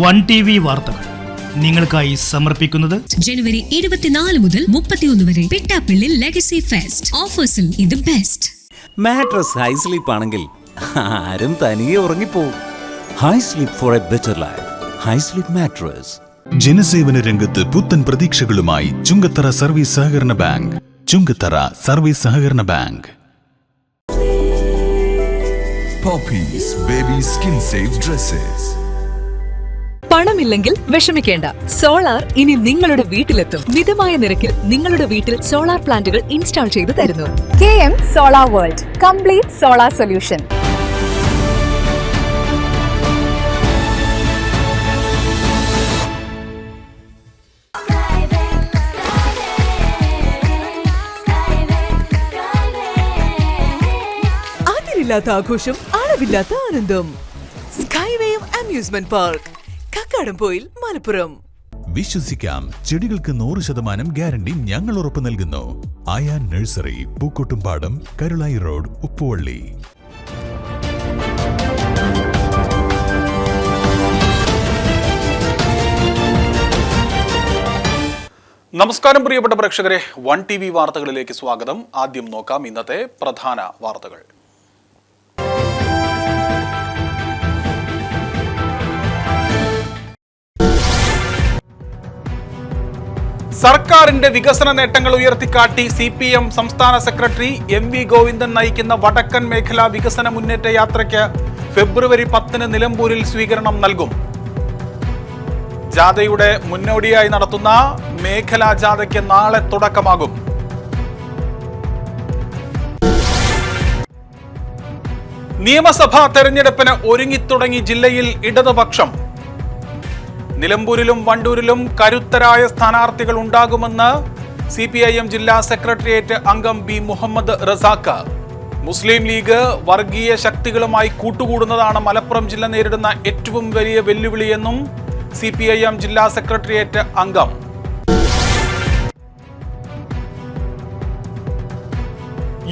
One T V വാർത്തകൾ നിങ്ങൾക്കായി സമർപ്പിക്കുന്നത് ജനുവരി ഇരുപത്തിനാല് മുതൽ മുപ്പത്തിയൊന്ന് വരെ പിട്ടാപ്പിള്ളി ലെഗസി ഫെസ്റ്റ് ഓഫേഴ്സിൽ ഇത് ബെസ്റ്റ് മാട്രസ് ഹൈ സ്ലീപ്പ് ആണെങ്കിൽ ആരും തനിയെ ഉറങ്ങിപ്പോവും. High sleep for a better life high sleep mattress ജനസേവന രംഗത്ത് പുത്തൻ പ്രതീക്ഷകളുമായി ചുങ്കത്തറ സർവീസ് സഹകരണ ബാങ്ക്. ചുങ്കത്തറ സർവീസ് സഹകരണ bank. Poppies Baby Skin Safe Dresses. പണമില്ലെങ്കിൽ വിഷമിക്കേണ്ട. സോളാർ ഇനി നിങ്ങളുടെ വീട്ടിലെത്തും. മിതമായ നിരക്കിൽ നിങ്ങളുടെ വീട്ടിൽ സോളാർ പ്ലാന്റുകൾ ഇൻസ്റ്റാൾ ചെയ്തു തരുന്നു. K M solar world. Complete solar solution. ആഘോഷം അളവില്ലാത്ത ആനന്ദം. Skyway amusement park. Kakkadampoyil Malappuram. വിശ്വസിക്കാം ചെടികൾക്ക് നൂറ് ശതമാനം ഗ്യാരണ്ടി ഞങ്ങൾ ഉറപ്പു നൽകുന്നു. Aaya nursery Pookkottumpadam Karulai road Uppuvalli. നമസ്കാരം പ്രിയപ്പെട്ട പ്രേക്ഷകരെ വൺ ടി വി വാർത്തകളിലേക്ക് സ്വാഗതം. ആദ്യം നോക്കാം ഇന്നത്തെ പ്രധാന വാർത്തകൾ. സർക്കാരിന്റെ വികസന നേട്ടങ്ങൾ ഉയർത്തിക്കാട്ടി സി പി എം സംസ്ഥാന സെക്രട്ടറി എം വി ഗോവിന്ദൻ നയിക്കുന്ന വടക്കൻ മേഖലാ വികസന മുന്നേറ്റ യാത്രയ്ക്ക് ഫെബ്രുവരി പത്തിന് നിലമ്പൂരിൽ സ്വീകരണം നൽകും. ജാഥയുടെ മുന്നോടിയായി നടത്തുന്ന മേഖലാ ജാഥയ്ക്ക് നാളെ തുടക്കമാകും. നിയമസഭാ തെരഞ്ഞെടുപ്പിന് ഒരുങ്ങിത്തുടങ്ങി ജില്ലയിൽ ഇടതുപക്ഷം. നിലമ്പൂരിലും വണ്ടൂരിലും കരുത്തരായ സ്ഥാനാർത്ഥികൾ ഉണ്ടാകുമെന്ന് സി പി ഐ എം ജില്ലാ സെക്രട്ടേറിയറ്റ് അംഗം B Muhammad Razak. Muslim League വർഗീയ ശക്തികളുമായി കൂട്ടുകൂടുന്നതാണ് മലപ്പുറം ജില്ല നേരിടുന്ന ഏറ്റവും വലിയ വെല്ലുവിളിയെന്നും സി പി ഐ എം ജില്ലാ സെക്രട്ടേറിയറ്റ് അംഗം.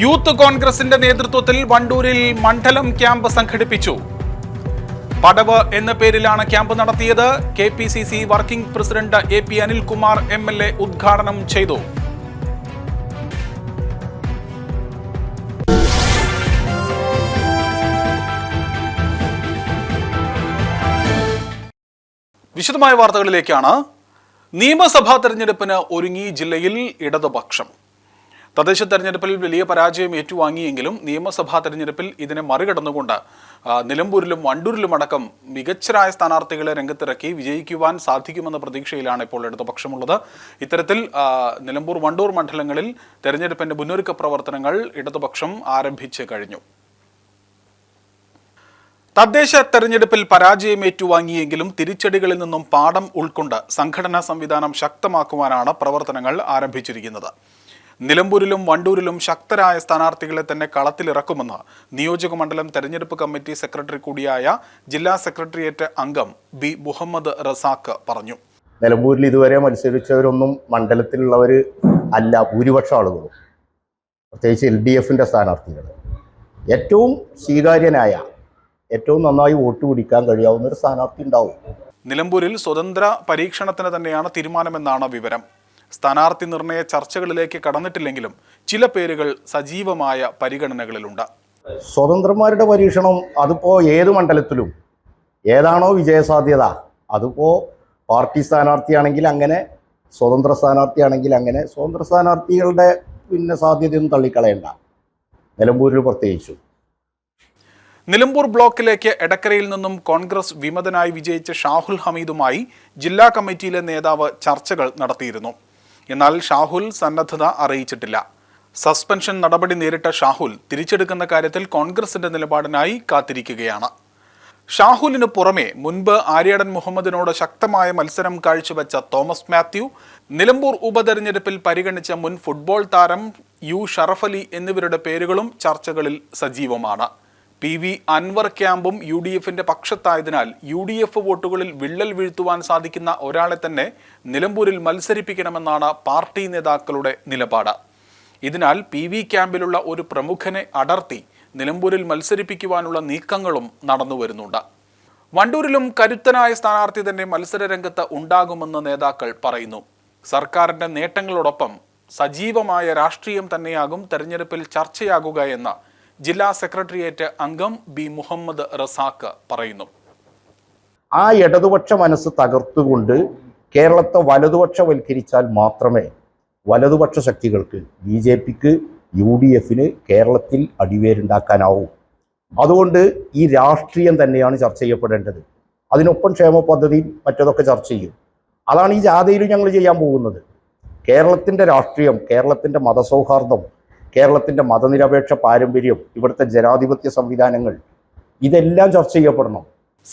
യൂത്ത് കോൺഗ്രസിന്റെ നേതൃത്വത്തിൽ വണ്ടൂരിൽ മണ്ഡലം ക്യാമ്പ് സംഘടിപ്പിച്ചു. പടവ് എന്ന പേരിലാണ് ക്യാമ്പ് നടത്തിയത്. K P C C working president A P Anilkumar M L A ഉദ്ഘാടനം ചെയ്തു. വിശദമായ വാർത്തകളിലേക്കാണ്. നിയമസഭാ തെരഞ്ഞെടുപ്പിന് ഒരുങ്ങി ജില്ലയിൽ ഇടതുപക്ഷം. തദ്ദേശ തെരഞ്ഞെടുപ്പിൽ വലിയ പരാജയം ഏറ്റുവാങ്ങിയെങ്കിലും നിയമസഭാ തെരഞ്ഞെടുപ്പിൽ ഇതിനെ മറികടന്നുകൊണ്ട് നിലമ്പൂരിലും വണ്ടൂരിലും അടക്കം മികച്ചരായ സ്ഥാനാർത്ഥികളെ രംഗത്തിറക്കി വിജയിക്കുവാൻ സാധിക്കുമെന്ന പ്രതീക്ഷയിലാണ് ഇപ്പോൾ ഇടതുപക്ഷമുള്ളത് ഇത്തരത്തിൽ നിലമ്പൂർ വണ്ടൂർ മണ്ഡലങ്ങളിൽ തെരഞ്ഞെടുപ്പിന്റെ മുന്നൊരുക്ക പ്രവർത്തനങ്ങൾ ഇടതുപക്ഷം ആരംഭിച്ച് കഴിഞ്ഞു. തദ്ദേശ തെരഞ്ഞെടുപ്പിൽ പരാജയം ഏറ്റുവാങ്ങിയെങ്കിലും തിരിച്ചടികളിൽ നിന്നും പാഠം ഉൾക്കൊണ്ട് സംഘടനാ സംവിധാനം ശക്തമാക്കുവാനാണ് പ്രവർത്തനങ്ങൾ ആരംഭിച്ചിരിക്കുന്നത്. നിലമ്പൂരിലും വണ്ടൂരിലും ശക്തരായ സ്ഥാനാർത്ഥികളെ തന്നെ കളത്തിലിറക്കുമെന്ന് നിയോജക മണ്ഡലം തെരഞ്ഞെടുപ്പ് കമ്മിറ്റി സെക്രട്ടറി കൂടിയായ ജില്ലാ സെക്രട്ടേറിയറ്റ് അംഗം ബി മുഹമ്മദ് റസാഖ് പറഞ്ഞു. നിലമ്പൂരിൽ ഇതുവരെ മത്സരിച്ചവരൊന്നും മണ്ഡലത്തിലുള്ളവർ അല്ല ഭൂരിപക്ഷം ആളുകളും. പ്രത്യേകിച്ച് എൽ ഡി എഫിന്റെ സ്ഥാനാർത്ഥികൾ ഏറ്റവും സ്വീകാര്യനായ ഏറ്റവും നന്നായി വോട്ട് പിടിക്കാൻ കഴിയാവുന്ന ഒരു സ്ഥാനാർത്ഥി ഉണ്ടാവും. നിലമ്പൂരിൽ സ്വതന്ത്ര പരീക്ഷണത്തിന് തന്നെയാണ് തീരുമാനമെന്നാണ് വിവരം. സ്ഥാനാർത്ഥി നിർണയ ചർച്ചകളിലേക്ക് കടന്നിട്ടില്ലെങ്കിലും ചില പേരുകൾ സജീവമായ പരിഗണനകളിലുണ്ട്. സ്വതന്ത്രന്മാരുടെ പരീക്ഷണം അതിപ്പോൾ ഏത് മണ്ഡലത്തിലും ഏതാണോ വിജയസാധ്യത അതിപ്പോൾ പാർട്ടി സ്ഥാനാർത്ഥിയാണെങ്കിൽ അങ്ങനെ സ്വതന്ത്ര സ്ഥാനാർത്ഥിയാണെങ്കിൽ അങ്ങനെ സ്വതന്ത്ര സ്ഥാനാർത്ഥികളുടെ പിന്നെ സാധ്യതയൊന്നും തള്ളിക്കളയണ്ട. നിലമ്പൂരിൽ പ്രത്യേകിച്ചും. നിലമ്പൂർ ബ്ലോക്കിലേക്ക് എടക്കരയിൽ നിന്നും കോൺഗ്രസ് വിമതനായി വിജയിച്ച ഷാഹുൽ ഹമീദുമായി ജില്ലാ കമ്മിറ്റിയിലെ നേതാവ് ചർച്ചകൾ നടത്തിയിരുന്നു. എന്നാൽ ഷാഹുൽ സന്നദ്ധത അറിയിച്ചിട്ടില്ല. സസ്പെൻഷൻ നടപടി നേരിട്ട ഷാഹുൽ തിരിച്ചെടുക്കുന്ന കാര്യത്തിൽ കോൺഗ്രസിന്റെ നിലപാടിനായി കാത്തിരിക്കുകയാണ്. ഷാഹുലിന് പുറമെ മുൻപ് ആര്യാടൻ മുഹമ്മദിനോട് ശക്തമായ മത്സരം കാഴ്ചവെച്ച തോമസ് മാത്യു നിലമ്പൂർ ഉപതെരഞ്ഞെടുപ്പിൽ പരിഗണിച്ച മുൻ ഫുട്ബോൾ താരം യു ഷറഫലി എന്നിവരുടെ പേരുകളും ചർച്ചകളിൽ സജീവമാണ്. പി വി അൻവർ ക്യാമ്പും യു ഡി എഫിന്റെ പക്ഷത്തായതിനാൽ യു ഡി എഫ് വോട്ടുകളിൽ വിള്ളൽ വീഴ്ത്തുവാൻ സാധിക്കുന്ന ഒരാളെ തന്നെ നിലമ്പൂരിൽ മത്സരിപ്പിക്കണമെന്നാണ് പാർട്ടി നേതാക്കളുടെ നിലപാട്. ഇതിനാൽ പി വി ക്യാമ്പിലുള്ള ഒരു പ്രമുഖനെ അടർത്തി നിലമ്പൂരിൽ മത്സരിപ്പിക്കുവാനുള്ള നീക്കങ്ങളും നടന്നു വരുന്നുണ്ട്. വണ്ടൂരിലും കരുത്തനായ സ്ഥാനാർത്ഥി തന്നെ മത്സര രംഗത്ത് ഉണ്ടാകുമെന്ന് നേതാക്കൾ പറയുന്നു. സർക്കാരിന്റെ നേട്ടങ്ങളോടൊപ്പം സജീവമായ രാഷ്ട്രീയം തന്നെയാകും തെരഞ്ഞെടുപ്പിൽ ചർച്ചയാകുക എന്ന് ജില്ലാ സെക്രട്ടേറിയറ്റ് അംഗം ബി മുഹമ്മദ് റസാഖ് പറയുന്നു. ആ ഇടതുപക്ഷ മനസ്സ് തകർത്തുകൊണ്ട് കേരളത്തെ വലതുപക്ഷവൽക്കരിച്ചാൽ മാത്രമേ വലതുപക്ഷ ശക്തികൾക്ക് ബി ജെ പിക്ക് യു ഡി എഫിന് കേരളത്തിൽ അടിവേരുണ്ടാക്കാനാവൂ. അതുകൊണ്ട് ഈ രാഷ്ട്രീയം തന്നെയാണ് ചർച്ച ചെയ്യപ്പെടേണ്ടത്. അതിനൊപ്പം ക്ഷേമ പദ്ധതിയും മറ്റതൊക്കെ ചർച്ച ചെയ്യും. അതാണ് ഈ ജാഥയിലും ഞങ്ങൾ ചെയ്യാൻ പോകുന്നത്. കേരളത്തിന്റെ രാഷ്ട്രീയം കേരളത്തിന്റെ മതസൗഹാർദ്ദം കേരളത്തിന്റെ മതനിരപേക്ഷ പാരമ്പര്യം ഇവിടുത്തെ ജനാധിപത്യ സംവിധാനങ്ങൾ ഇതെല്ലാം ചർച്ച ചെയ്യപ്പെടണം.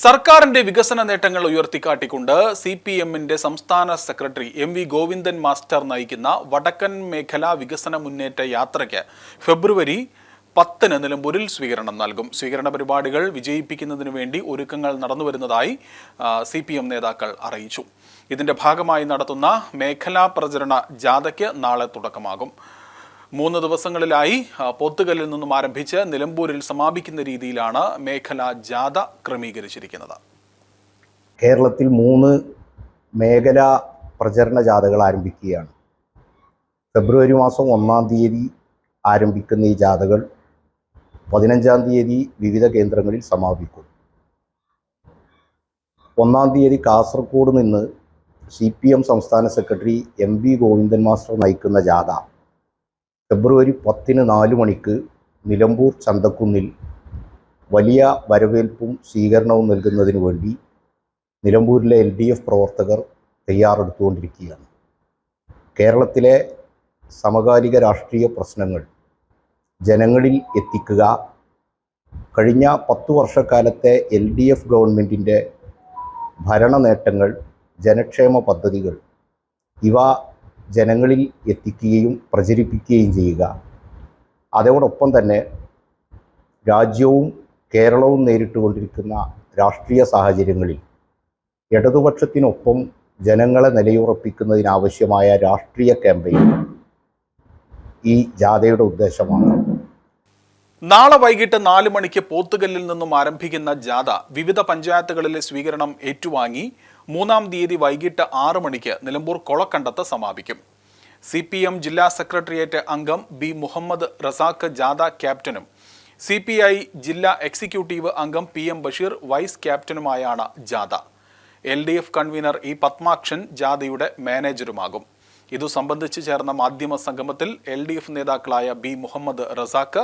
സർക്കാരിന്റെ വികസന നേട്ടങ്ങൾ ഉയർത്തിക്കാട്ടിക്കൊണ്ട് സി പി എമ്മിന്റെ സംസ്ഥാന secretary M V Govindan master നയിക്കുന്ന വടക്കൻ മേഖലാ വികസന മുന്നേറ്റ യാത്രയ്ക്ക് ഫെബ്രുവരി പത്തിന് നിലമ്പൂരിൽ സ്വീകരണം നൽകും. സ്വീകരണ പരിപാടികൾ വിജയിപ്പിക്കുന്നതിന് വേണ്ടി ഒരുക്കങ്ങൾ നടന്നുവരുന്നതായി സി പി എം നേതാക്കൾ അറിയിച്ചു. ഇതിന്റെ ഭാഗമായി നടത്തുന്ന മേഖലാ പ്രചരണ ജാഥയ്ക്ക് നാളെ തുടക്കമാകും. മൂന്ന് ദിവസങ്ങളിലായി പോത്തുകല്ലിൽ നിന്നും ആരംഭിച്ച് നിലമ്പൂരിൽ സമാപിക്കുന്ന രീതിയിലാണ് മേഖലാ ജാഥ ക്രമീകരിച്ചിരിക്കുന്നത്. കേരളത്തിൽ മൂന്ന് മേഖലാ പ്രചരണ ജാഥകൾ ആരംഭിക്കുകയാണ്. ഫെബ്രുവരി മാസം ഒന്നാം തീയതി ആരംഭിക്കുന്ന ഈ ജാഥകൾ പതിനഞ്ചാം തീയതി വിവിധ കേന്ദ്രങ്ങളിൽ സമാപിക്കും. ഒന്നാം തീയതി കാസർഗോഡ് നിന്ന് സി പി എം സംസ്ഥാന secretary M V Govindan master നയിക്കുന്ന ജാഥ ഫെബ്രുവരി പത്തിന് നാല് മണിക്ക് നിലമ്പൂർ ചന്തക്കുന്നിൽ വലിയ വരവേൽപ്പും സ്വീകരണവും നൽകുന്നതിന് വേണ്ടി നിലമ്പൂരിലെ എൽ ഡി എഫ് പ്രവർത്തകർ തയ്യാറെടുത്തുകൊണ്ടിരിക്കുകയാണ്. കേരളത്തിലെ സമകാലിക രാഷ്ട്രീയ പ്രശ്നങ്ങൾ ജനങ്ങളിൽ എത്തിക്കുക കഴിഞ്ഞ പത്തു വർഷക്കാലത്തെ എൽ ഡി എഫ് ഗവൺമെന്റിന്റെ ഭരണ നേട്ടങ്ങൾ ജനക്ഷേമ പദ്ധതികൾ ഇവ ജനങ്ങളിൽ എത്തിക്കുകയും പ്രചരിപ്പിക്കുകയും ചെയ്യുക. അതോടൊപ്പം തന്നെ രാജ്യവും കേരളവും നേരിട്ടുകൊണ്ടിരിക്കുന്ന രാഷ്ട്രീയ സാഹചര്യങ്ങളിൽ ഇടതുപക്ഷത്തിനൊപ്പം ജനങ്ങളെ നിലയുറപ്പിക്കുന്നതിനാവശ്യമായ രാഷ്ട്രീയ ക്യാമ്പയിൻ ഈ ജാഥയുടെ ഉദ്ദേശമാണ്. നാളെ വൈകിട്ട് നാല് മണിക്ക് പോത്തുകല്ലിൽ നിന്നും ആരംഭിക്കുന്ന ജാഥ വിവിധ പഞ്ചായത്തുകളിലെ സ്വീകരണം ഏറ്റുവാങ്ങി മൂന്നാം തീയതി വൈകിട്ട് ആറ് മണിക്ക് നിലമ്പൂർ കൊളക്കണ്ടത്ത് സമാപിക്കും. സി പി എം ജില്ലാ സെക്രട്ടേറിയറ്റ് അംഗം ബി മുഹമ്മദ് റസാഖ് ജാദ ക്യാപ്റ്റനും സി പി ഐ ജില്ലാ എക്സിക്യൂട്ടീവ് അംഗം പി എം ബഷീർ വൈസ് ക്യാപ്റ്റനുമായാണ് ജാദ L D F convenor E Padmakshan ജാദയുടെ മാനേജരുമാകും. ഇതു സംബന്ധിച്ച് ചേർന്ന മാധ്യമ സംഗമത്തിൽ എൽ ഡി എഫ് നേതാക്കളായ ബി മുഹമ്മദ് റസാഖ്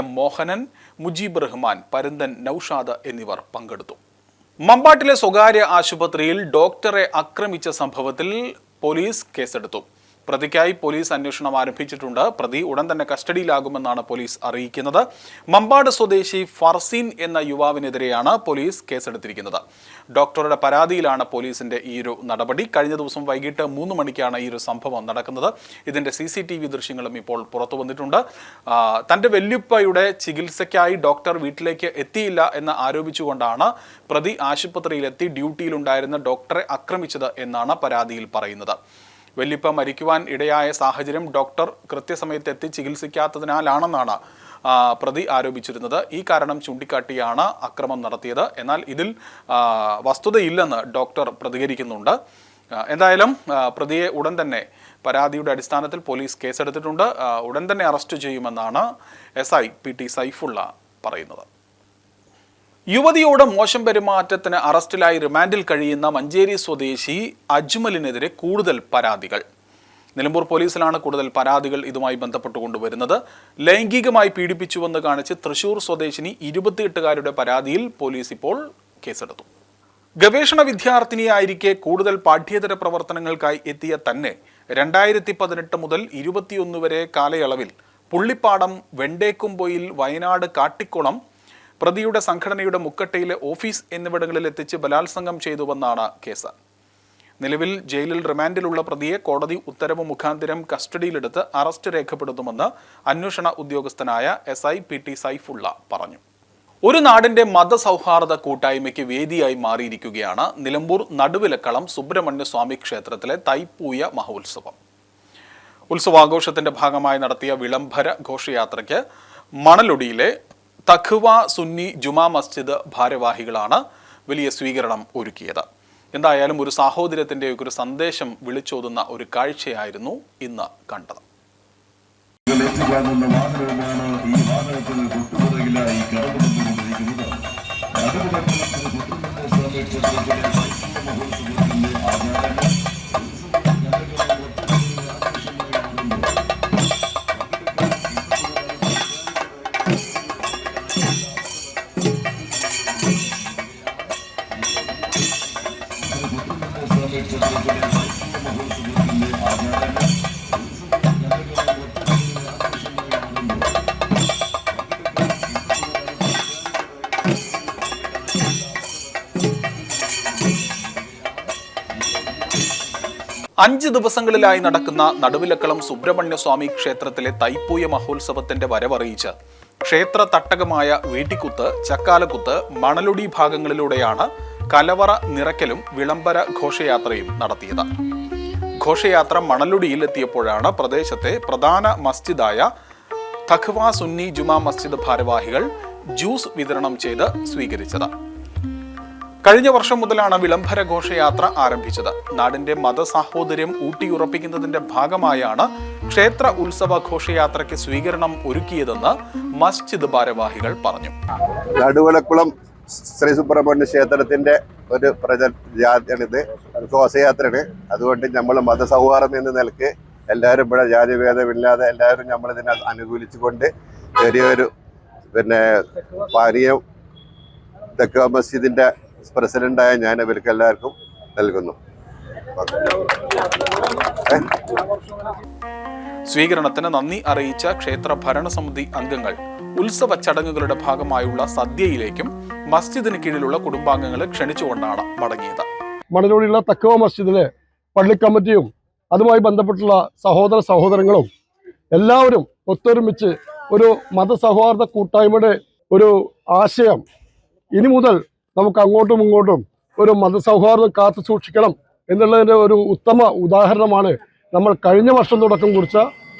എം മോഹനൻ മുജീബ് റഹ്മാൻ പരുന്തൻ നൌഷാദ് എന്നിവർ പങ്കെടുത്തു. മമ്പാട്ടിലെ സ്വകാര്യ ആശുപത്രിയിൽ ഡോക്ടറെ ആക്രമിച്ച സംഭവത്തിൽ പോലീസ് കേസെടുത്തു. പ്രതിക്കായി പോലീസ് അന്വേഷണം ആരംഭിച്ചിട്ടുണ്ട്. പ്രതി ഉടൻ തന്നെ കസ്റ്റഡിയിലാകുമെന്നാണ് പോലീസ് അറിയിക്കുന്നത്. മമ്പാട് സ്വദേശി ഫർസീൻ എന്ന യുവാവിനെതിരെയാണ് പോലീസ് കേസെടുത്തിരിക്കുന്നത്. ഡോക്ടറുടെ പരാതിയിലാണ് പോലീസിന്റെ ഈ ഒരു നടപടി. കഴിഞ്ഞ ദിവസം വൈകിട്ട് മൂന്ന് മണിക്കാണ് ഈ ഒരു സംഭവം നടക്കുന്നത്. ഇതിന്റെ സി സി ടി വി ദൃശ്യങ്ങളും ഇപ്പോൾ പുറത്തു വന്നിട്ടുണ്ട്. തന്റെ വെല്ലുപ്പയുടെ ചികിത്സയ്ക്കായി ഡോക്ടർ വീട്ടിലേക്ക് എത്തിയില്ല എന്ന് ആരോപിച്ചുകൊണ്ടാണ് പ്രതി ആശുപത്രിയിലെത്തി ഡ്യൂട്ടിയിലുണ്ടായിരുന്ന ഡോക്ടറെ ആക്രമിച്ചത് എന്നാണ് പരാതിയിൽ പറയുന്നത്. വല്യപ്പ മരിക്കുവാൻ ഇടയായ സാഹചര്യം ഡോക്ടർ കൃത്യസമയത്ത് എത്തി ചികിത്സിക്കാത്തതിനാലാണെന്നാണ് പ്രതി ആരോപിച്ചിരുന്നത്. ഈ കാരണം ചൂണ്ടിക്കാട്ടിയാണ് അക്രമം നടത്തിയത്. എന്നാൽ ഇതിൽ വസ്തുതയില്ലെന്ന് ഡോക്ടർ പ്രതികരിക്കുന്നുണ്ട്. എന്തായാലും പ്രതിയെ ഉടൻ തന്നെ പരാതിയുടെ അടിസ്ഥാനത്തിൽ പോലീസ് കേസെടുത്തിട്ടുണ്ട്. ഉടൻ തന്നെ അറസ്റ്റ് ചെയ്യുമെന്നാണ് S I P T Saifullah പറയുന്നത്. യുവതിയോട് മോശം പെരുമാറ്റത്തിന് അറസ്റ്റിലായി റിമാൻഡിൽ കഴിയുന്ന മഞ്ചേരി സ്വദേശി അജ്മലിനെതിരെ കൂടുതൽ പരാതികൾ. നിലമ്പൂർ പോലീസിലാണ് കൂടുതൽ പരാതികൾ ഇതുമായി ബന്ധപ്പെട്ട് കൊണ്ടുവരുന്നത് ലൈംഗികമായി പീഡിപ്പിച്ചുവെന്ന് കാണിച്ച് തൃശൂർ സ്വദേശിനി ഇരുപത്തിയെട്ടുകാരുടെ പരാതിയിൽ പോലീസ് ഇപ്പോൾ കേസെടുത്തു. ഗവേഷണ വിദ്യാർത്ഥിനിയായിരിക്കെ കൂടുതൽ പാഠ്യേതര പ്രവർത്തനങ്ങൾക്കായി എത്തിയ തന്നെ രണ്ടായിരത്തി പതിനെട്ട് മുതൽ ഇരുപത്തിയൊന്ന് വരെ കാലയളവിൽ പുള്ളിപ്പാടം വെണ്ടേക്കുംപൊയിൽ വയനാട് കാട്ടിക്കുളം പ്രതിയുടെ സംഘടനയുടെ മുക്കട്ടയിലെ ഓഫീസ് എന്നിവിടങ്ങളിൽ എത്തിച്ച് ബലാത്സംഗം ചെയ്തുവെന്നാണ് കേസ്. നിലവിൽ ജയിലിൽ റിമാൻഡിലുള്ള പ്രതിയെ കോടതി ഉത്തരവ് മുഖാന്തിരം കസ്റ്റഡിയിലെടുത്ത് അറസ്റ്റ് രേഖപ്പെടുത്തുമെന്ന് അന്വേഷണ ഉദ്യോഗസ്ഥനായ S I P T Saifullah പറഞ്ഞു. ഒരു നാടിന്റെ മതസൗഹാർദ്ദ കൂട്ടായ്മയ്ക്ക് വേദിയായി മാറിയിരിക്കുകയാണ് നിലമ്പൂർ നടുവിലക്കളം സുബ്രഹ്മണ്യസ്വാമി ക്ഷേത്രത്തിലെ തൈപ്പൂയ മഹോത്സവം. ഉത്സവാഘോഷത്തിന്റെ ഭാഗമായി നടത്തിയ വിളംബര ഘോഷയാത്രയ്ക്ക് മണലൊടിയിലെ തഖ്വ സുന്നി ജുമാ മസ്ജിദ് ഭാരവാഹികളാണ് വലിയ സ്വീകരണം ഒരുക്കിയത്. എന്തായാലും ഒരു സാഹോദര്യത്തിന്റെ ഒരു സന്ദേശം വിളിച്ചോതുന്ന ഒരു കാഴ്ചയായിരുന്നു ഇന്ന് കണ്ടത്. അഞ്ച് ദിവസങ്ങളിലായി നടക്കുന്ന നടുവിലക്കളം സുബ്രഹ്മണ്യ സ്വാമി ക്ഷേത്രത്തിലെ തൈപ്പൂയ മഹോത്സവത്തിന്റെ വരവറിയിച്ച് ക്ഷേത്ര തട്ടകമായ വീട്ടിക്കുത്ത് ചക്കാലക്കുത്ത് മണലുടി ഭാഗങ്ങളിലൂടെയാണ് കലവറ നിറയ്ക്കലും വിളംബര ഘോഷയാത്രയും നടത്തിയത്. ഘോഷയാത്ര മണലുടിയിൽ എത്തിയപ്പോഴാണ് പ്രദേശത്തെ പ്രധാന മസ്ജിദായ തഖ്വ സുന്നി ജുമാ മസ്ജിദ് ഭാരവാഹികൾ ജ്യൂസ് വിതരണം ചെയ്ത് സ്വീകരിച്ചത്. കഴിഞ്ഞ വർഷം മുതലാണ് വിളംബര ഘോഷയാത്ര ആരംഭിച്ചത്. നാടിന്റെ മതസാഹോദര്യം ഊട്ടിയുറപ്പിക്കുന്നതിന്റെ ഭാഗമായാണ് ക്ഷേത്ര ഉത്സവ ഘോഷയാത്രയ്ക്ക് സ്വീകരണം ഒരുക്കിയതെന്ന് മസ്ജിദ് ഭാരവാഹികൾ പറഞ്ഞു. നടുവലക്കുളം ശ്രീ സുബ്രഹ്മണ്യ ക്ഷേത്രത്തിന്റെ ഒരു പ്രജ ജാതിയാണിത്. ഘോഷയാത്രയാണ്. അതുകൊണ്ട് നമ്മൾ മതസൗഹാർദ്ദം എന്ന നിലയ്ക്ക് എല്ലാവരും ഇവിടെ ജാതിഭേദമില്ലാതെ എല്ലാവരും നമ്മൾ ഇതിനെ അനുകൂലിച്ചുകൊണ്ട് ചെറിയൊരു പിന്നെ പാനീയം തെക്ക മസ്ജിദിന്റെ പ്രസിഡന്റായ ഞാൻ ഇവർക്ക് എല്ലാവർക്കും നൽകുന്നു? സ്വീകരണത്തിന് നന്ദി അറിയിച്ച ക്ഷേത്ര ഭരണസമിതി അംഗങ്ങൾ ഉത്സവ ചടങ്ങുകളുടെ ഭാഗമായുള്ള സദ്യയിലേക്കും മസ്ജിദിന് കീഴിലുള്ള കുടുംബാംഗങ്ങളെ ക്ഷണിച്ചുകൊണ്ടാണ് മടങ്ങിയത്. മണലൂരിലുള്ള തക്കവ മസ്ജിദിലെ പള്ളി കമ്മിറ്റിയും അതുമായി ബന്ധപ്പെട്ടുള്ള സഹോദര സഹോദരങ്ങളും എല്ലാവരും ഒത്തൊരുമിച്ച് ഒരു മതസൗഹാർദ്ദ കൂട്ടായ്മയുടെ ഒരു ആശയം. ഇനി മുതൽ നമുക്ക് അങ്ങോട്ടും ഇങ്ങോട്ടും ഒരു മതസൗഹാർദ്ദം കാത്തു സൂക്ഷിക്കണം എന്നുള്ളതിന്റെ ഒരു ഉത്തമ ഉദാഹരണമാണ് നമ്മൾ കഴിഞ്ഞ വർഷം തുടക്കം കുറിച്ച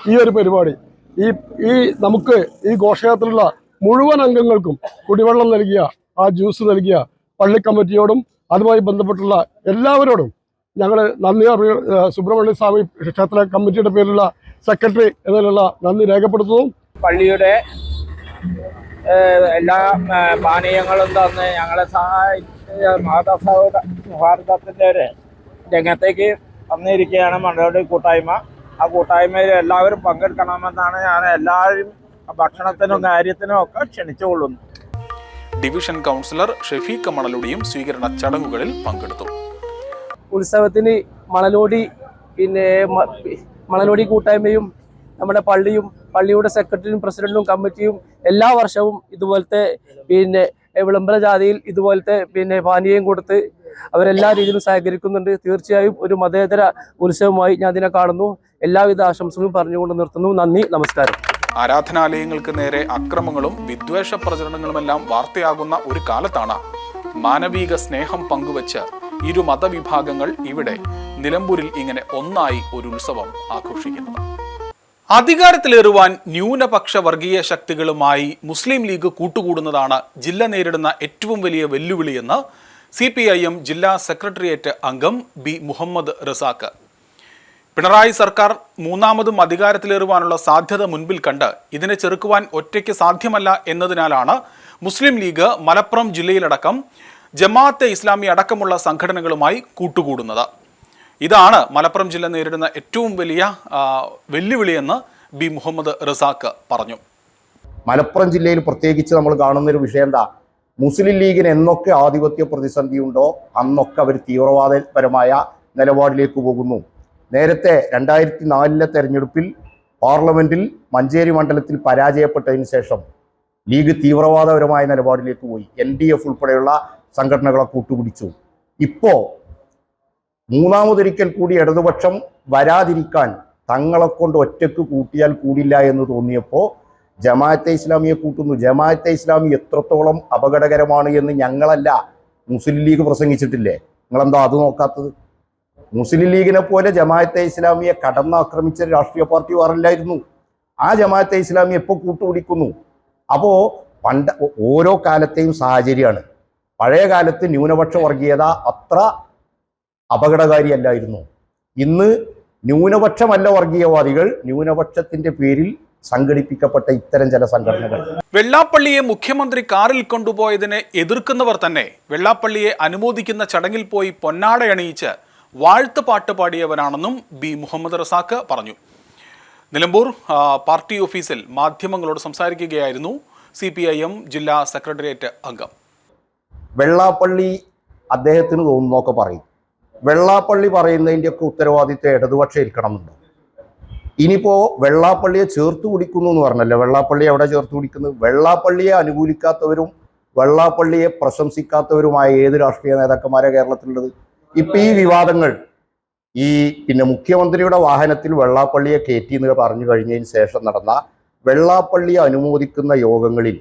ഈ ഒരു പരിപാടി ഈ ഈ നമുക്ക് ഈ ഘോഷയാത്രയുള്ള മുഴുവൻ അംഗങ്ങൾക്കും കുടിവെള്ളം നൽകിയ ആ ജ്യൂസ് നൽകിയ പള്ളി കമ്മിറ്റിയോടും അതുമായി ബന്ധപ്പെട്ടുള്ള എല്ലാവരോടും ഞങ്ങൾ നന്ദി സുബ്രഹ്മണ്യ സ്വാമി ക്ഷേത്ര കമ്മിറ്റിയുടെ പേരിലുള്ള സെക്രട്ടറി എന്നതിലുള്ള നന്ദി രേഖപ്പെടുത്തുന്നു. പള്ളിയുടെ എല്ലാ പാനീയങ്ങളും തന്ന് ഞങ്ങളെ സഹായിച്ച് മാതാ സൗഹാർദ്ദത്തിന്റെ ഒരു രംഗത്തേക്ക് വന്നിരിക്കുകയാണ് മണ്ണുകളുടെ കൂട്ടായ്മ. ആ കൂട്ടായ്മയിൽ എല്ലാവരും പങ്കെടുക്കണമെന്നാണ് ഞാൻ എല്ലാവരും ഭക്ഷണത്തിനും കാര്യത്തിനും ഒക്കെ ക്ഷണിച്ചുകൊള്ളുന്നു. ഡിവിഷൻ കൗൺസിലർ ഷെഫീഖ് മണലോടിയും സ്വീകരണ ചടങ്ങുകളിൽ പങ്കെടുത്തു. ഉത്സവത്തിന് മണലോടി പിന്നെ മണലോടി കൂട്ടായ്മയും നമ്മുടെ പള്ളിയും പള്ളിയുടെ സെക്രട്ടറിയും പ്രസിഡന്റും കമ്മിറ്റിയും എല്ലാ വർഷവും ഇതുപോലത്തെ പിന്നെ വിളംബര ജാതിയിൽ ഇതുപോലത്തെ പിന്നെ പാനീയം കൊടുത്ത് അവരെല്ലാ രീതിയിലും സഹകരിക്കുന്നുണ്ട്. തീർച്ചയായും ഒരു മതേതര ഉത്സവമായി ഞാൻ ഇതിനെ കാണുന്നു. എല്ലാവിധ ആശംസകളും പറഞ്ഞുകൊണ്ട് നിർത്തുന്നു. നന്ദി നമസ്കാരം. ആരാധനാലയങ്ങൾക്ക് നേരെ അക്രമങ്ങളും വിദ്വേഷ പ്രചരണങ്ങളുമെല്ലാം വാർത്തയാകുന്ന ഒരു കാലത്താണ് മാനവീക സ്നേഹം പങ്കുവച്ച് ഇരു മതവിഭാഗങ്ങൾ ഇവിടെ നിലമ്പൂരിൽ ഇങ്ങനെ ഒന്നായി ഒരു ഉത്സവം ആഘോഷിക്കുന്നത്. അധികാരത്തിലേറുവാൻ ന്യൂനപക്ഷ വർഗീയ ശക്തികളുമായി മുസ്ലിം ലീഗ് കൂട്ടുകൂടുന്നതാണ് ജില്ല നേരിടുന്ന ഏറ്റവും വലിയ വെല്ലുവിളിയെന്ന് സി പി ഐ എം ജില്ലാ സെക്രട്ടേറിയറ്റ് അംഗം ബി മുഹമ്മദ് റസാഖ് പിണറായി സർക്കാർ മൂന്നാമതും അധികാരത്തിലേറുവാനുള്ള സാധ്യത മുൻപിൽ കണ്ട് ഇതിനെ ചെറുക്കുവാൻ ഒറ്റയ്ക്ക് സാധ്യമല്ല എന്നതിനാലാണ് മുസ്ലിം ലീഗ് മലപ്പുറം ജില്ലയിലടക്കം ജമാഅത്തെ ഇസ്ലാമി അടക്കമുള്ള സംഘടനകളുമായി കൂട്ടുകൂടുന്നത്. ഇതാണ് മലപ്പുറം ജില്ല നേരിടുന്ന ഏറ്റവും വലിയ വെല്ലുവിളിയെന്ന് ബി മുഹമ്മദ് റസാഖ് പറഞ്ഞു. മലപ്പുറം ജില്ലയിൽ പ്രത്യേകിച്ച് നമ്മൾ കാണുന്നൊരു വിഷയം എന്താ? മുസ്ലിം ലീഗിന് എന്നൊക്കെ ആധിപത്യ പ്രതിസന്ധി ഉണ്ടോ അന്നൊക്കെ അവർ തീവ്രവാദപരമായ നിലപാടിലേക്ക് പോകുന്നു. നേരത്തെ രണ്ടായിരത്തി നാലിലെ തെരഞ്ഞെടുപ്പിൽ പാർലമെന്റിൽ മഞ്ചേരി മണ്ഡലത്തിൽ പരാജയപ്പെട്ടതിന് ശേഷം ലീഗ് തീവ്രവാദപരമായ നിലപാടിലേക്ക് പോയി. എൻ ഡി എഫ് ഉൾപ്പെടെയുള്ള സംഘടനകളെ കൂട്ടുപിടിച്ചു. ഇപ്പോൾ മൂന്നാമതൊരിക്കൽ കൂടി ഇടതുപക്ഷം വരാതിരിക്കാൻ തങ്ങളെ കൊണ്ട് ഒറ്റയ്ക്ക് കൂട്ടിയാൽ കൂടില്ല എന്ന് തോന്നിയപ്പോൾ ജമാഅത്തെ ഇസ്ലാമിയെ കൂട്ടുന്നു. ജമാഅത്തെ ഇസ്ലാമി എത്രത്തോളം അപകടകരമാണ് എന്ന് ഞങ്ങളല്ല മുസ്ലിം ലീഗ് പ്രസംഗിച്ചിട്ടില്ലേ? നിങ്ങളെന്താ അത് നോക്കാത്തത്? മുസ്ലിം ലീഗിനെ പോലെ ജമാഅത്തെ ഇസ്ലാമിയെ കടന്നാക്രമിച്ച രാഷ്ട്രീയ പാർട്ടി വാറില്ലായിരുന്നു. ആ ജമാഅത്തെ ഇസ്ലാമി എപ്പോൾ കൂട്ടുപിടിക്കുന്നു? അപ്പോൾ പണ്ട് ഓരോ കാലത്തെയും സാഹചര്യമാണ്. പഴയ കാലത്ത് ന്യൂനപക്ഷ വർഗീയത അത്ര അപകടകാരിയല്ലായിരുന്നു. ഇന്ന് ന്യൂനപക്ഷമല്ല വർഗീയവാദികൾ ന്യൂനപക്ഷത്തിന്റെ പേരിൽ സംഘടിപ്പിക്കപ്പെട്ട ഇത്തരം ചില സംഘടനകൾ. വെള്ളാപ്പള്ളിയെ മുഖ്യമന്ത്രി കാറിൽ കൊണ്ടുപോയതിനെ എതിർക്കുന്നവർ തന്നെ വെള്ളാപ്പള്ളിയെ അനുമോദിക്കുന്ന ചടങ്ങിൽ പോയി പൊന്നാടയണിയിച്ച് വാഴ്ത്ത് പാട്ട് പാടിയവരാണെന്നും ബി മുഹമ്മദ് റസാഖ് പറഞ്ഞു. നിലമ്പൂർ പാർട്ടി ഓഫീസിൽ മാധ്യമങ്ങളോട് സംസാരിക്കുകയായിരുന്നു സി പി ഐ എം ജില്ലാ സെക്രട്ടേറിയറ്റ് അംഗം. വെള്ളാപ്പള്ളി അദ്ദേഹത്തിന് തോന്നുന്നൊക്കെ പറയും. വെള്ളാപ്പള്ളി പറയുന്നതിന്റെയൊക്കെ ഉത്തരവാദിത്വം ഇടതുപക്ഷം ഇരിക്കണമെന്നുണ്ടോ ഇനിയിപ്പോ വെള്ളാപ്പള്ളിയെ ചേർത്ത് കുടിക്കുന്നു എന്ന് പറഞ്ഞല്ലേ? വെള്ളാപ്പള്ളി എവിടെ ചേർത്ത് കുടിക്കുന്നത് വെള്ളാപ്പള്ളിയെ അനുകൂലിക്കാത്തവരും വെള്ളാപ്പള്ളിയെ പ്രശംസിക്കാത്തവരുമായ ഏത് രാഷ്ട്രീയ നേതാക്കന്മാരെ കേരളത്തിലുള്ളത്? ഇപ്പൊ ഈ വിവാദങ്ങൾ ഈ പിന്നെ മുഖ്യമന്ത്രിയുടെ വാഹനത്തിൽ വെള്ളാപ്പള്ളിയെ കയറ്റി എന്ന് പറഞ്ഞു കഴിഞ്ഞതിന് ശേഷം നടന്ന വെള്ളാപ്പള്ളിയെ അനുമോദിക്കുന്ന യോഗങ്ങളിൽ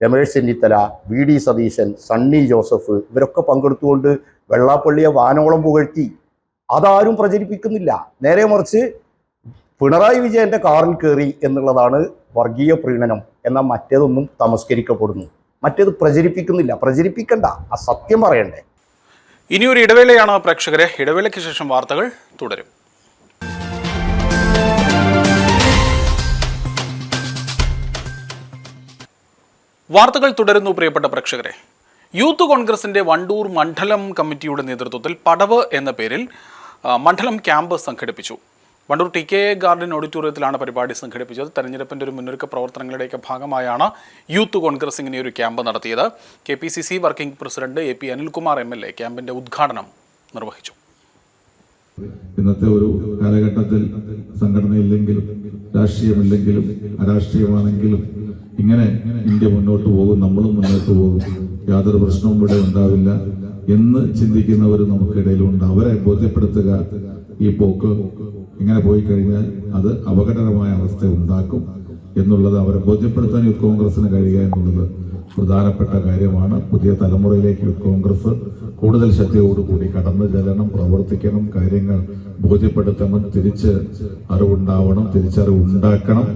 രമേശ് ചെന്നിത്തല വി ഡി സതീശൻ സണ്ണി ജോസഫ് ഇവരൊക്കെ പങ്കെടുത്തുകൊണ്ട് വെള്ളാപ്പള്ളിയെ വാനോളം പുകഴ്ത്തി. അതാരും പ്രചരിപ്പിക്കുന്നില്ല. നേരെ മറിച്ച് പിണറായി വിജയന്റെ കാറിൽ കയറി എന്നുള്ളതാണ് വർഗീയ പ്രീണനം എന്നാൽ മറ്റേതൊന്നും തമസ്കരിക്കപ്പെടുന്നു. മറ്റേത് പ്രചരിപ്പിക്കുന്നില്ല. പ്രചരിപ്പിക്കണ്ട. ആ സത്യം പറയണ്ടേ. ഇനിയൊരു ഇടവേളയാണ് പ്രേക്ഷകരെ. ഇടവേളയ്ക്ക് ശേഷം വാർത്തകൾ തുടരും. വാർത്തകൾ തുടരുന്നു പ്രിയപ്പെട്ട പ്രേക്ഷകരെ. യൂത്ത് കോൺഗ്രസിന്റെ വണ്ടൂർ മണ്ഡലം കമ്മിറ്റിയുടെ നേതൃത്വത്തിൽ പടവ് എന്ന പേരിൽ മണ്ഡലം ക്യാമ്പ് സംഘടിപ്പിച്ചു. വണ്ടൂർ ടി കെ ഗാർഡൻ ഓഡിറ്റോറിയത്തിലാണ് പരിപാടി സംഘടിപ്പിച്ചത്. തെരഞ്ഞെടുപ്പിന്റെ ഒരു മുന്നൊരുക്ക പ്രവർത്തനങ്ങളുടെയൊക്കെ ഭാഗമായാണ് യൂത്ത് കോൺഗ്രസ് ഇങ്ങനെ ഒരു ക്യാമ്പ് നടത്തിയത്. K P C C working president A P Anilkumar M L A. ക്യാമ്പിന്റെ ഉദ്ഘാടനം നിർവഹിച്ചു. ഇന്നത്തെ ഒരു കാലഘട്ടത്തിൽ സംഘടനയില്ലെങ്കിലും രാഷ്ട്രീയമില്ലെങ്കിലും അരാഷ്ട്രീയമാണെങ്കിലും ഇങ്ങനെ ഇന്ത്യ മുന്നോട്ട് പോകും നമ്മളും മുന്നോട്ട് പോകും. യാതൊരു പ്രശ്നവും ഇവിടെ ഉണ്ടാവില്ല എന്ന് ചിന്തിക്കുന്നവർ നമുക്കിടയിലുണ്ട്. അവരെ ബോധ്യപ്പെടുത്തുക ഈ പോക്ക് ഇങ്ങനെ പോയി കഴിഞ്ഞാൽ അത് അപകടകരമായ അവസ്ഥ ഉണ്ടാക്കും എന്നുള്ളത് അവരെ ബോധ്യപ്പെടുത്താൻ യൂത്ത് കോൺഗ്രസിന് കഴിയുക എന്നുള്ളത് പ്രധാനപ്പെട്ട കാര്യമാണ്. പുതിയ തലമുറയിലേക്ക് യൂത്ത് കോൺഗ്രസ് കൂടുതൽ ശക്തിയോടുകൂടി കടന്നു ചെല്ലണം പ്രവർത്തിക്കണം കാര്യങ്ങൾ ബോധ്യപ്പെടുത്തണം തിരിച്ച് അറിവുണ്ടാവണം തിരിച്ചറിവ് ഉണ്ടാക്കണം.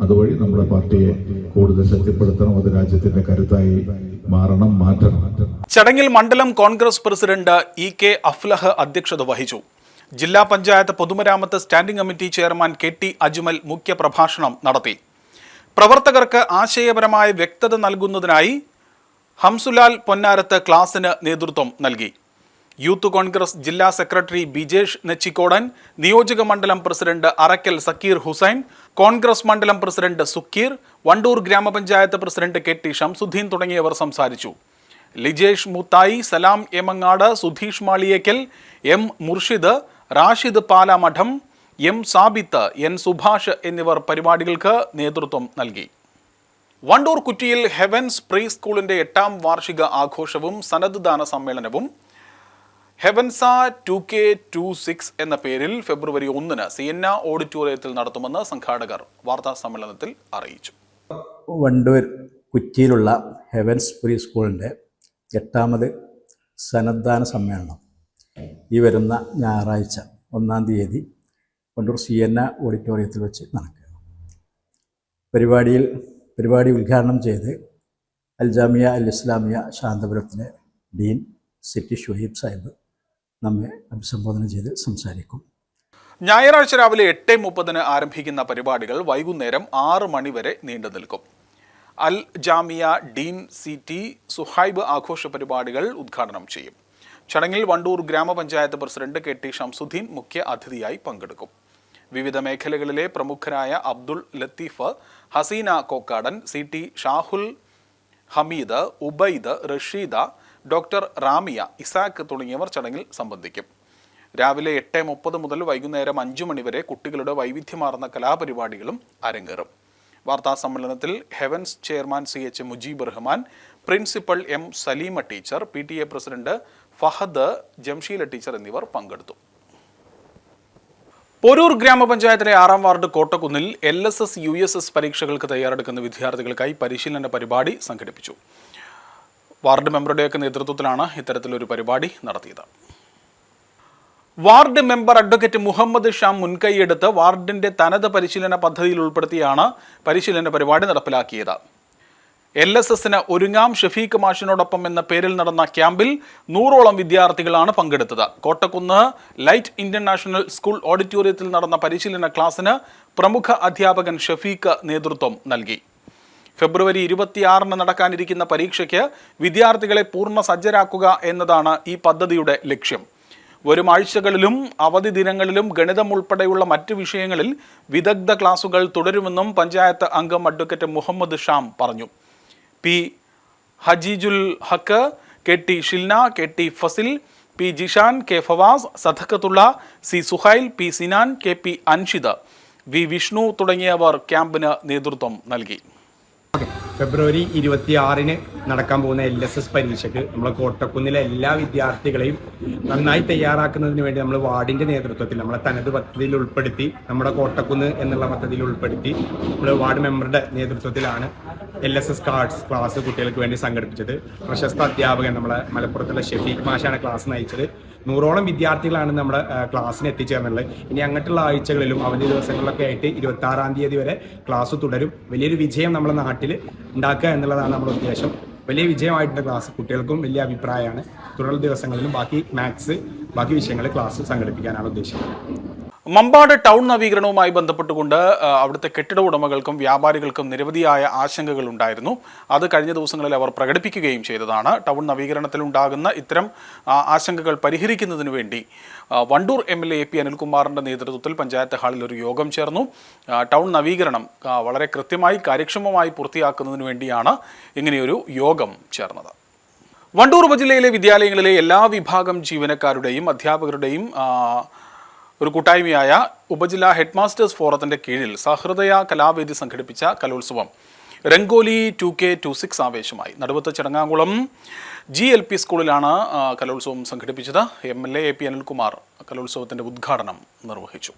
അതുവഴി നമ്മുടെ പാർട്ടിയെ കൂടുതൽ ശക്തിപ്പെടുത്തണം അത് രാജ്യത്തിന്റെ കരുത്തായി മാറണം മാറ്റണം. ചടങ്ങിൽ മണ്ഡലം Congress president E K Aflah അധ്യക്ഷത വഹിച്ചു. ജില്ലാ പഞ്ചായത്ത് പൊതുമരാമത്ത് standing committee chairman K T Ajmal മുഖ്യപ്രഭാഷണം നടത്തി. പ്രവർത്തകർക്ക് ആശയപരമായ വ്യക്തത നൽകുന്നതിനായി ഹംസുലാൽ പൊന്നാരത്ത് ക്ലാസിന് നേതൃത്വം നൽകി. യൂത്ത് കോൺഗ്രസ് ജില്ലാ സെക്രട്ടറി ബിജേഷ് നെച്ചിക്കോടൻ നിയോജക മണ്ഡലം പ്രസിഡന്റ് അറക്കൽ സക്കീർ ഹുസൈൻ കോൺഗ്രസ് മണ്ഡലം പ്രസിഡന്റ് സുക്കീർ വണ്ടൂർ ഗ്രാമപഞ്ചായത്ത് പ്രസിഡന്റ് കെ ടി ഷംസുദ്ദീൻ തുടങ്ങിയവർ സംസാരിച്ചു. Lijesh Muthai Salam Emangad Sudheesh Maliyekkal M Murshid Rashid Palamadam M Sabith N Subhash എന്നിവർ പരിപാടികൾക്ക് നേതൃത്വം നൽകി. വണ്ടൂർ കുറ്റിയിൽ ഹെവൻസ് പ്രീ സ്കൂളിന്റെ എട്ടാം വാർഷിക ആഘോഷവും സന്നദ്ധദാന ദാന സമ്മേളനവും. Heavens two K two six എന്ന പേരിൽ ഫെബ്രുവരി ഒന്നിന് സിയന്ന ഓഡിറ്റോറിയത്തിൽ നടത്തുമെന്ന് സംഘാടകർ വാർത്താ സമ്മേളനത്തിൽ അറിയിച്ചു. വണ്ടൂർ കുറ്റിയിലുള്ള ഹെവൻസ് പ്രീ സ്കൂളിന്റെ എട്ടാമത് സന്നദ്ധാന സമ്മേളനം. ഈ വരുന്ന ഞായറാഴ്ച ഒന്നാം തീയതി കൊണ്ടൂർ സി എൻ ഓഡിറ്റോറിയത്തിൽ വെച്ച് നടക്കുക. പരിപാടിയിൽ പരിപാടി ഉദ്ഘാടനം ചെയ്ത് Al Jamia Al Islamiya ശാന്തപുരത്തിലെ dean C T Shuhaib Sahib നമ്മെ അഭിസംബോധന ചെയ്ത് സംസാരിക്കും. ഞായറാഴ്ച രാവിലെ എട്ട് മുപ്പതിന് ആരംഭിക്കുന്ന പരിപാടികൾ വൈകുന്നേരം ആറ് മണിവരെ നീണ്ടു നിൽക്കും. Al Jamia dean C T Suhaib ആഘോഷ പരിപാടികൾ ഉദ്ഘാടനം ചെയ്യും. ചടങ്ങിൽ വണ്ടൂർ ഗ്രാമപഞ്ചായത്ത് പ്രസിഡന്റ് കെ ടി ഷംസുദ്ദീൻ മുഖ്യ അതിഥിയായി പങ്കെടുക്കും. വിവിധ മേഖലകളിലെ പ്രമുഖരായ Abdul Latheef Haseena Kokkadan C T Shahul Hameed Ubaid Rasheeda doctor Ramiya Isaq തുടങ്ങിയവർ ചടങ്ങിൽ സംബന്ധിക്കും. രാവിലെ എട്ട് മുപ്പത് മുതൽ വൈകുന്നേരം അഞ്ചു മണിവരെ കുട്ടികളുടെ വൈവിധ്യമാർന്ന കലാപരിപാടികളും അരങ്ങേറും. വാർത്താ സമ്മേളനത്തിൽ Heavens chairman C H Mujeeb Rahman principal M Saleema teacher P T A president Fahad Jamsheela teacher എന്നിവർ പങ്കെടുത്തു. പോരൂർ ഗ്രാമപഞ്ചായത്തിലെ ആറാം ward കോട്ടക്കുന്നിൽ L S S U S S പരീക്ഷകൾക്ക് തയ്യാറെടുക്കുന്ന വിദ്യാർത്ഥികൾക്കായി പരിശീലന പരിപാടി സംഘടിപ്പിച്ചു. വാർഡ് മെമ്പറുടെയൊക്കെ നേതൃത്വത്തിലാണ് ഇത്തരത്തിലൊരു പരിപാടി നടത്തിയത്. Ward member advocate Muhammad Shah മുൻകൈയെടുത്ത് വാർഡിന്റെ തനത് പരിശീലന പദ്ധതിയിൽ ഉൾപ്പെടുത്തിയാണ് പരിശീലന പരിപാടി നടപ്പിലാക്കിയത്. എൽ എസ് എസിന് ഒരുങ്ങാം ഷഫീഖ് മാഷിനോടൊപ്പം എന്ന പേരിൽ നടന്ന ക്യാമ്പിൽ നൂറോളം വിദ്യാർത്ഥികളാണ് പങ്കെടുത്തത്. കോട്ടക്കുന്ന് ലൈറ്റ് ഇന്റർനാഷണൽ സ്കൂൾ ഓഡിറ്റോറിയത്തിൽ നടന്ന പരിശീലന ക്ലാസ്സിന് പ്രമുഖ അധ്യാപകൻ ഷഫീഖ് നേതൃത്വം നൽകി. ഫെബ്രുവരി ഇരുപത്തിയാറിന് നടക്കാനിരിക്കുന്ന പരീക്ഷയ്ക്ക് വിദ്യാർത്ഥികളെ പൂർണ സജ്ജരാക്കുക എന്നതാണ് ഈ പദ്ധതിയുടെ ലക്ഷ്യം. വരും ആഴ്ചകളിലും അവധി ദിനങ്ങളിലും ഗണിതം ഉൾപ്പെടെയുള്ള മറ്റ് വിഷയങ്ങളിൽ വിദഗ്ധ ക്ലാസുകൾ തുടരുമെന്നും പഞ്ചായത്ത് അംഗം അഡ്വക്കേറ്റ് മുഹമ്മദ് ഷാം പറഞ്ഞു. P Hajeejul Haq K T Shilna K T Fasil P Jishan K Fawas Sadakkathulla C Suhail P Sinan K P Anshid V Vishnu തുടങ്ങിയവർ ക്യാമ്പിന് നേതൃത്വം നൽകി. ഫെബ്രുവരി ഇരുപത്തി ആറിന് നടക്കാൻ പോകുന്ന എൽ എസ് എസ് പരീക്ഷയ്ക്ക് നമ്മളെ കോട്ടക്കുന്നിലെ എല്ലാ വിദ്യാർത്ഥികളെയും നന്നായി തയ്യാറാക്കുന്നതിന് വേണ്ടി നമ്മൾ വാർഡിന്റെ നേതൃത്വത്തിൽ നമ്മളെ തനത് പദ്ധതിയിൽ ഉൾപ്പെടുത്തി നമ്മുടെ കോട്ടക്കുന്ന് എന്നുള്ള പദ്ധതിയിൽ ഉൾപ്പെടുത്തി നമ്മൾ വാർഡ് മെമ്പറുടെ നേതൃത്വത്തിലാണ് L S S cards class കുട്ടികൾക്ക് വേണ്ടി സംഘടിപ്പിച്ചത്. പ്രശസ്ത അധ്യാപകൻ നമ്മളെ മലപ്പുറത്തുള്ള ഷെഫീഖ് മാഷാണ് ക്ലാസ് നയിച്ചത്. നൂറോളം വിദ്യാർത്ഥികളാണ് നമ്മുടെ ക്ലാസ്സിന് എത്തിച്ചേർന്നുള്ളത് ഇനി അങ്ങോട്ടുള്ള ആഴ്ചകളിലും അവധി ദിവസങ്ങളിലൊക്കെ ആയിട്ട് ഇരുപത്തി ആറാം തീയതി വരെ ക്ലാസ് തുടരും. വലിയൊരു വിജയം നമ്മുടെ നാട്ടിൽ ഉണ്ടാക്കുക എന്നുള്ളതാണ് നമ്മുടെ ഉദ്ദേശം. വലിയ വിജയമായിട്ടുള്ള ക്ലാസ്. കുട്ടികൾക്കും വലിയ അഭിപ്രായമാണ്. തുടർ ദിവസങ്ങളിലും ബാക്കി മാത്സ് ബാക്കി വിഷയങ്ങൾ ക്ലാസ് സംഘടിപ്പിക്കാനാണ് ഉദ്ദേശിക്കുന്നത് മമ്പാട് ടൗൺ നവീകരണവുമായി ബന്ധപ്പെട്ടുകൊണ്ട് അവിടുത്തെ കെട്ടിട ഉടമകൾക്കും വ്യാപാരികൾക്കും നിരവധിയായ ആശങ്കകൾ ഉണ്ടായിരുന്നു. അത് കഴിഞ്ഞ ദിവസങ്ങളിൽ അവർ പ്രകടിപ്പിക്കുകയും ചെയ്തതാണ്. ടൗൺ നവീകരണത്തിൽ ഉണ്ടാകുന്ന ഇത്തരം ആശങ്കകൾ പരിഹരിക്കുന്നതിന് വേണ്ടി Wandoor M L A P അനിൽകുമാറിന്റെ നേതൃത്വത്തിൽ പഞ്ചായത്ത് ഹാളിൽ ഒരു യോഗം ചേർന്നു. ടൗൺ നവീകരണം വളരെ കൃത്യമായി കാര്യക്ഷമമായി പൂർത്തിയാക്കുന്നതിന് വേണ്ടിയാണ് ഇങ്ങനെയൊരു യോഗം ചേർന്നത്. വണ്ടൂർ ഉപജില്ലയിലെ വിദ്യാലയങ്ങളിലെ എല്ലാ വിഭാഗം ജീവനക്കാരുടെയും അധ്യാപകരുടെയും ഒരു കൂട്ടായ്മയായ ഉപജില്ലാ ഹെഡ്മാസ്റ്റേഴ്സ് ഫോറത്തിന്റെ കീഴിൽ സഹൃദയ കലാവേദി സംഘടിപ്പിച്ച കലോത്സവം Rangoli two K two six ആവേശമായി. Naduvath Chadangakulam G L P സ്കൂളിലാണ് കലോത്സവം സംഘടിപ്പിച്ചത്. M L A A P Anilkumar കലോത്സവത്തിന്റെ ഉദ്ഘാടനം നിർവഹിച്ചു.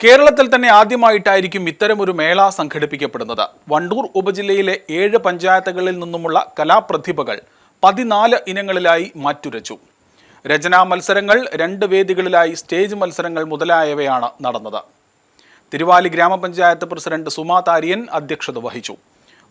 കേരളത്തിൽ തന്നെ ആദ്യമായിട്ടായിരിക്കും ഇത്തരമൊരു മേള സംഘടിപ്പിക്കപ്പെടുന്നത്. വണ്ടൂർ ഉപജില്ലയിലെ ഏഴ് പഞ്ചായത്തുകളിൽ നിന്നുമുള്ള കലാപ്രതിഭകൾ പതിനാല് ഇനങ്ങളിലായി മാറ്റുരച്ചു. രചനാ മത്സരങ്ങൾ രണ്ട് വേദികളിലായി സ്റ്റേജ് മത്സരങ്ങൾ മുതലായവയാണ് നടന്നത്. തിരുവാലി ഗ്രാമപഞ്ചായത്ത് പ്രസിഡന്റ് സുമാ താരിയൻ അധ്യക്ഷത വഹിച്ചു.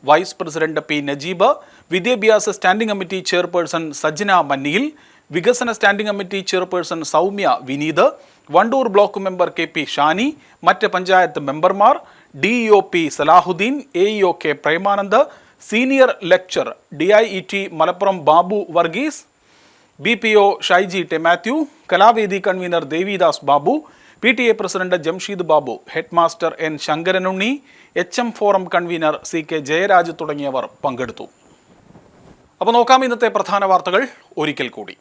വൈസ് പ്രസിഡന്റ് പി നജീബ് വിദ്യാഭ്യാസ standing committee chairperson Sajna Manniyil വികസന standing committee chairperson Soumya Vineeth Wandoor block member K P Shani മറ്റ് പഞ്ചായത്ത് മെമ്പർമാർ D O P Salahuddin A E K Premanand senior lecturer D I E T Malappuram Babu Varghese B P O Shaiji T Mathew Kalavedi convenor Devidas Babu P T A president Jamsheed Babu head master N Sankaranunni H M forum convenor C K Jayaraj തുടങ്ങിയവർ പങ്കെടുത്തു. അപ്പോൾ നോക്കാം ഇന്നത്തെ പ്രധാന വാർത്തകൾ. ഒരിക്കൽ കൂടി.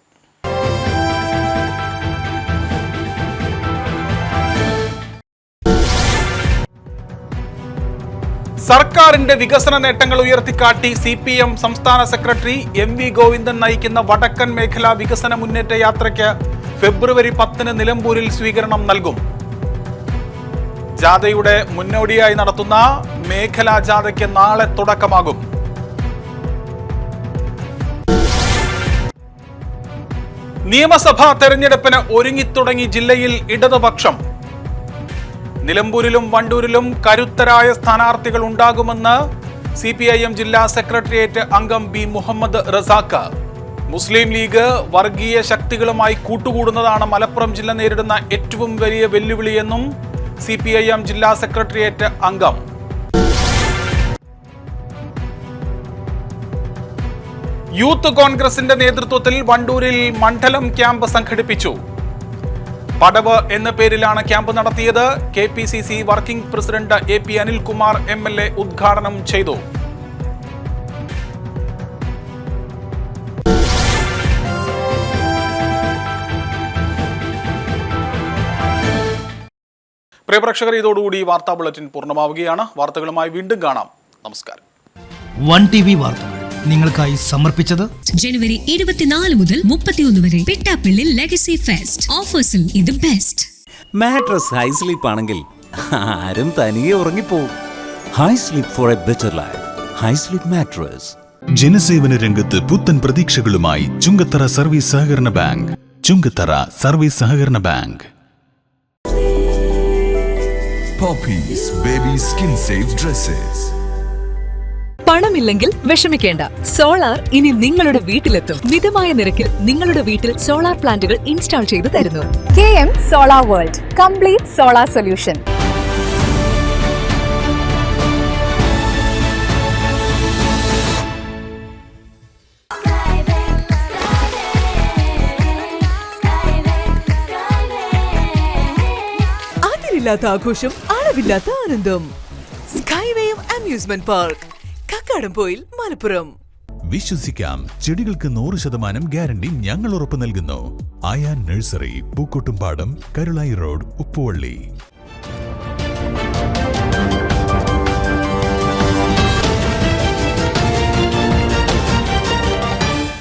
സർക്കാരിന്റെ വികസന നേട്ടങ്ങൾ ഉയർത്തിക്കാട്ടി സി പി എം സംസ്ഥാന സെക്രട്ടറി എം വി ഗോവിന്ദൻ നയിക്കുന്ന വടക്കൻ മേഖലാ വികസന മുന്നേറ്റ യാത്രയ്ക്ക് ഫെബ്രുവരി പത്തിന് നിലമ്പൂരിൽ സ്വീകരണം നൽകും. ജാഥയുടെ മുന്നോടിയായി നടത്തുന്ന മേഖലാ ജാഥയ്ക്ക് നാളെ തുടക്കമാകും. നിയമസഭാ തെരഞ്ഞെടുപ്പിന് ഒരുങ്ങിത്തുടങ്ങി ജില്ലയിൽ ഇടതുപക്ഷം നിലമ്പൂരിലും വണ്ടൂരിലും കരുത്തരായ സ്ഥാനാർത്ഥികൾ ഉണ്ടാകുമെന്ന് സി പി ഐ എം ജില്ലാ സെക്രട്ടേറിയറ്റ് അംഗം B Muhammad Razak. Muslim League വർഗീയ ശക്തികളുമായി കൂട്ടുകൂടുന്നതാണ് മലപ്പുറം ജില്ല നേരിടുന്ന ഏറ്റവും വലിയ വെല്ലുവിളിയെന്നും സി പി ഐ എം ജില്ലാ സെക്രട്ടേറിയറ്റ് അംഗം. യൂത്ത് കോൺഗ്രസിന്റെ നേതൃത്വത്തിൽ വണ്ടൂരിൽ മണ്ഡലം ക്യാമ്പ് സംഘടിപ്പിച്ചു. പടവ് എന്ന പേരിലാണ് ക്യാമ്പ് നടത്തിയത്. K P C C working president A P Anilkumar M L A ഉദ്ഘാടനം ചെയ്തു. പ്രിയപ്രേക്ഷകർ ഇതോടുകൂടി വാർത്താ ബുള്ളറ്റിൻ പൂർണമാവുകയാണ്. വാർത്തകളുമായി വീണ്ടും കാണാം. നമസ്കാരം. വൺ ടി വി വാർത്തകൾ നിങ്ങൾക്കായി സമർപ്പിച്ചത് ജനുവരി ഇരുപത്തിനാല് മുതൽ മുപ്പത്തിയൊന്ന് വരെ പിട്ടാപ്പിള്ളിൽ ലെഗസി ഫെസ്റ്റ് ഓഫേഴ്സിൽ ഇത് ബെസ്റ്റ് മാട്രസ് ഹൈ സ്ലീപ്പ് ആണെങ്കിൽ ആരും തനിയെ ഉറങ്ങിപ്പോവും. High sleep for a better life high sleep mattress ജനസേവന രംഗത്ത് പുത്തൻ പ്രതീക്ഷകളുമായി ചുങ്കത്തറ സർവീസ് സഹകരണ ബാങ്ക്. ചുങ്കത്തറ സർവീസ് സഹകരണ bank. Poppies Baby Skin Safe Dresses. പണമില്ലെങ്കിൽ വിഷമിക്കേണ്ട. സോളാർ ഇനി നിങ്ങളുടെ വീട്ടിലെത്തും. മിതമായ നിരക്കിൽ നിങ്ങളുടെ വീട്ടിൽ സോളാർ പ്ലാന്റുകൾ ഇൻസ്റ്റാൾ ചെയ്തു തരുന്നു. K M solar world complete solar solution. അതിരില്ലാത്ത ആഘോഷം അളവില്ലാത്ത ആനന്ദം. Skyway amusement park Kakkadampoyil Malappuram. വിശ്വസിക്കാം. ചെടികൾക്ക് നൂറ് ശതമാനം ഗ്യാരണ്ടി ഞങ്ങൾ ഉറപ്പു നൽകുന്നു. Aaya nursery Pookkottumpadam Karulai road Uppuvalli.